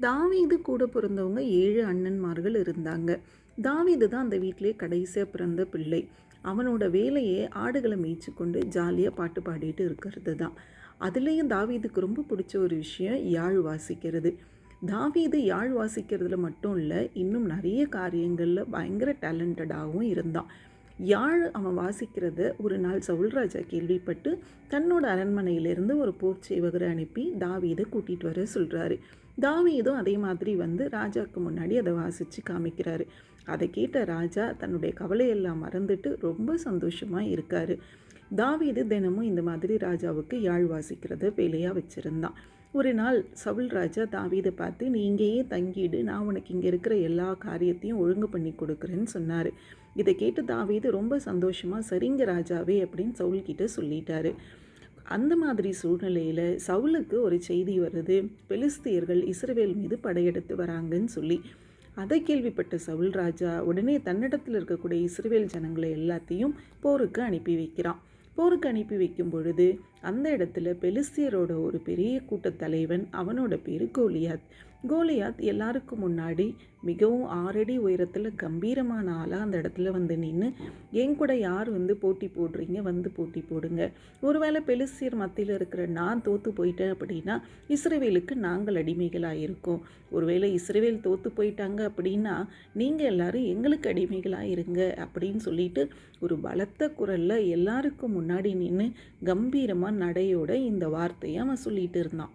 தாவீது கூட பிறந்தவங்க ஏழு அண்ணன்மார்கள் இருந்தாங்க. தாவீது தான் அந்த வீட்டிலே கடைசியாக பிறந்த பிள்ளை. அவனோட வேலையே ஆடுகளை மேய்ச்சி கொண்டு ஜாலியாக பாட்டு பாடிட்டு இருக்கிறது தான். அதுலேயும் தாவீதுக்கு ரொம்ப பிடிச்ச ஒரு விஷயம் யாழ் வாசிக்கிறது. தாவீது யாழ் வாசிக்கிறதுல மட்டும் இல்லை இன்னும் நிறைய காரியங்களில் பயங்கர டேலண்டடாகவும் இருந்தான். யாழ் அவன் வாசிக்கிறத ஒரு நாள் சவுல்ராஜா கேள்விப்பட்டு தன்னோட அரண்மனையிலிருந்து ஒரு போர் சேவகரை அனுப்பி தாவீதை கூட்டிகிட்டு வர சொல்கிறாரு தாவீதும் அதே மாதிரி வந்து ராஜாவுக்கு முன்னாடி அதை வாசித்து காமிக்கிறாரு. அதை கேட்ட ராஜா தன்னுடைய கவலையெல்லாம் மறந்துட்டு ரொம்ப சந்தோஷமாக இருக்கார். தாவீது தினமும் இந்த மாதிரி ராஜாவுக்கு யாழ் வாசிக்கிறத வேலையாக வச்சுருந்தான். ஒரு நாள் சவுல் ராஜா தாவீதை பார்த்து நீ இங்கேயே தங்கிடு நான் உனக்கு இங்கே இருக்கிற எல்லா காரியத்தையும் ஒழுங்கு பண்ணி கொடுக்குறேன்னு சொன்னார். இதை கேட்டு தாவீது ரொம்ப சந்தோஷமாக சரிங்க ராஜாவே அப்படின்னு சவுல்கிட்ட சொல்லிட்டாரு. அந்த மாதிரி சூழ்நிலையில் சவுலுக்கு ஒரு செய்தி வருது. பெலிஸ்தியர்கள் இஸ்ரவேல் மீது படையெடுத்து வராங்கன்னு சொல்லி. அதை கேள்விப்பட்ட சவுல் ராஜா உடனே தன்னிடத்தில் இருக்கக்கூடிய இஸ்ரவேல் ஜனங்களை எல்லாத்தையும் போருக்கு அனுப்பி வைக்கிறான். போருக்கு அனுப்பி வைக்கும் பொழுது அந்த இடத்துல பெலிஸ்தியரோட ஒரு பெரிய கூட்டத்தலைவன் அவனோட பேர் கோலியாத். கோலியாத் எல்லாருக்கும் முன்னாடி மிகவும் ஆறடி உயரத்தில் கம்பீரமான ஆளாக அந்த இடத்துல வந்து நின்று என் கூட யார் வந்து போட்டி போடுறீங்க? வந்து போட்டி போடுங்க. ஒருவேளை பெலிஸ்தியர் மத்தியில் இருக்கிற நான் தோற்று போயிட்டேன் அப்படின்னா இஸ்ரேவேலுக்கு நாங்கள் அடிமைகளாக இருக்கோம் ஒருவேளை இஸ்ரேவேல் தோற்று போயிட்டாங்க அப்படின்னா நீங்கள் எல்லாரும் எங்களுக்கு அடிமைகளாக இருங்க அப்படின்னு சொல்லிட்டு ஒரு பலத்த குரலில் எல்லாருக்கும் முன்னாடி நின்று கம்பீரமாக நடையோட இந்த வார்த்தையை அவன் சொல்லிட்டு இருந்தான்.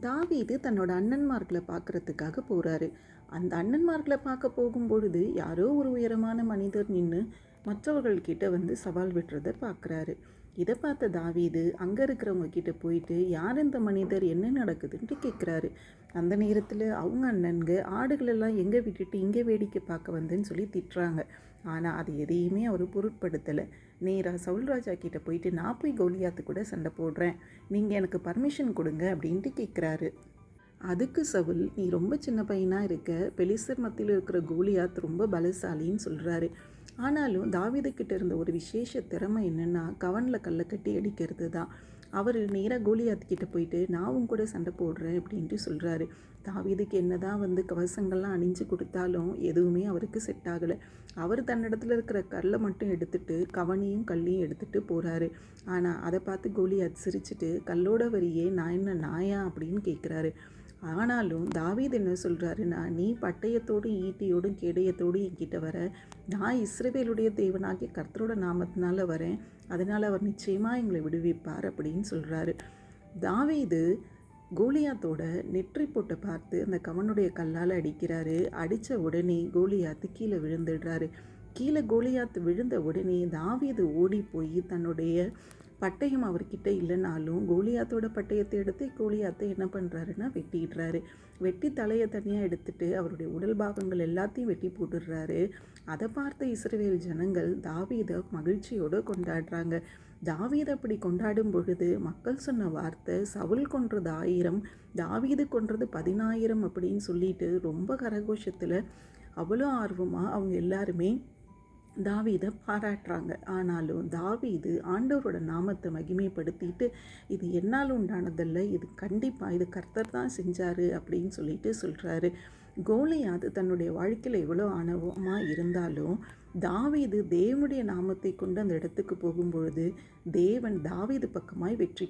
தாவீது தன்னோட அண்ணன்மார்களை பார்க்கறதுக்காக போகிறாரு அந்த அண்ணன்மார்களை பார்க்க போகும்பொழுது யாரோ ஒரு உயரமான மனிதர் நின்று மற்றவர்கள்கிட்ட வந்து சவால் விட்டுறதை பார்க்குறாரு இதை பார்த்த தாவீது அங்கே இருக்கிறவங்க கிட்ட போயிட்டு யார் இந்த மனிதர்? என்ன நடக்குதுன்ட்டு கேட்குறாரு அந்த நேரத்தில் அவங்க அண்ணன்க ஆடுகளெல்லாம் எங்கே விட்டுட்டு இங்கே வேடிக்கை பார்க்க வந்தேன்னு சொல்லி திட்டுறாங்க. ஆனால் அது எதையுமே அவர் பொருட்படுத்தலை. நேராக சவுல்ராஜா கிட்டே போயிட்டு நான் போய் கோலியாத்து கூட சண்டை போடுறேன். நீங்கள் எனக்கு பர்மிஷன் கொடுங்க அப்படின்ட்டு கேட்குறாரு அதுக்கு சவுல் நீ ரொம்ப சின்ன பையனாக இருக்க. பெலிசர் மத்தியில் இருக்கிற கோலியாத் ரொம்ப பலசாலின்னு சொல்கிறாரு ஆனாலும் தாவீதுக்கிட்ட இருந்த ஒரு விசேஷ திறமை என்னென்னா கவனில் கல்லை கட்டி அடிக்கிறது தான் அவர் நேராக கோலியாத்துக்கிட்ட போயிட்டு நான் கூட சண்டை போடுறேன் அப்படின்ட்டு சொல்கிறாரு தாவீதுக்கு என்ன தான் வந்து கவசங்கள்லாம் அணிஞ்சு கொடுத்தாலும் எதுவுமே அவருக்கு செட் ஆகலை. அவர் தன்னிடத்துல இருக்கிற கல்லை மட்டும் எடுத்துட்டு கவனியும் கல்லையும் எடுத்துகிட்டு போகிறாரு ஆனால் அதை பார்த்து கோலியாத் சிரிச்சுட்டு கல்லோட வரியே நான் என்ன நாயா? அப்படின்னு கேட்குறாரு ஆனாலும் தாவீத் என்ன சொல்கிறாருன்னா நீ பட்டயத்தோடும் ஈட்டியோடும் கேடயத்தோடும் என்கிட்ட வர நான் இஸ்ரவேலுடைய தேவனாகிய கர்த்தரோட நாமத்தினால வரேன். அதனால் அவர் நிச்சயமாக எங்களை விடுவிப்பார் அப்படின்னு சொல்கிறாரு தாவீது கோலியாத்தோட நெற்றி போட்டை பார்த்து அந்த கவனுடைய கல்லால் அடிக்கிறாரு. அடித்த உடனே கோலியாத்து கீழே விழுந்துடுறாரு. கீழே கோலியாத்து விழுந்த உடனே தாவீது ஓடி போய் தன்னுடைய பட்டயம் அவர்கிட்ட இல்லைனாலும் கோலியாத்தோட பட்டயத்தை எடுத்து கோலியாத்தை என்ன பண்ணுறாருன்னா வெட்டிடுறாரு. வெட்டி தலையை தனியாக எடுத்துட்டு அவருடைய உடல் பாகங்கள் எல்லாத்தையும் வெட்டி போட்டுடுறாரு. அதை பார்த்த இஸ்ரேல் ஜனங்கள் தாவீதை மகிழ்ச்சியோடு கொண்டாடுறாங்க. தாவீது அப்படி கொண்டாடும் பொழுது மக்கள் சொன்ன வார்த்தை சவுல் கொன்றது ஆயிரம் தாவீது கொன்றது பதினாயிரம் அப்படின்னு சொல்லிட்டு ரொம்ப கரகோஷத்தில் அவ்வளோ ஆர்வமாக அவங்க எல்லாருமே தாவீதை பாராட்டுறாங்க. ஆனாலும் தாவீது ஆண்டவரோட நாமத்தை மகிமைப்படுத்திட்டு இது என்னால் உண்டானதல்ல இது கண்டிப்பாக இது கர்த்தர் தான் செஞ்சார் அப்படின்னு சொல்லிட்டு சொல்கிறாரு கோலியாது தன்னுடைய வாழ்க்கையில் எவ்வளோ ஆணவமாக இருந்தாலும் தாவீது தேவனுடைய நாமத்தை கொண்டு அந்த இடத்துக்கு போகும்பொழுது தேவன் தாவீது பக்கமாய் வெற்றி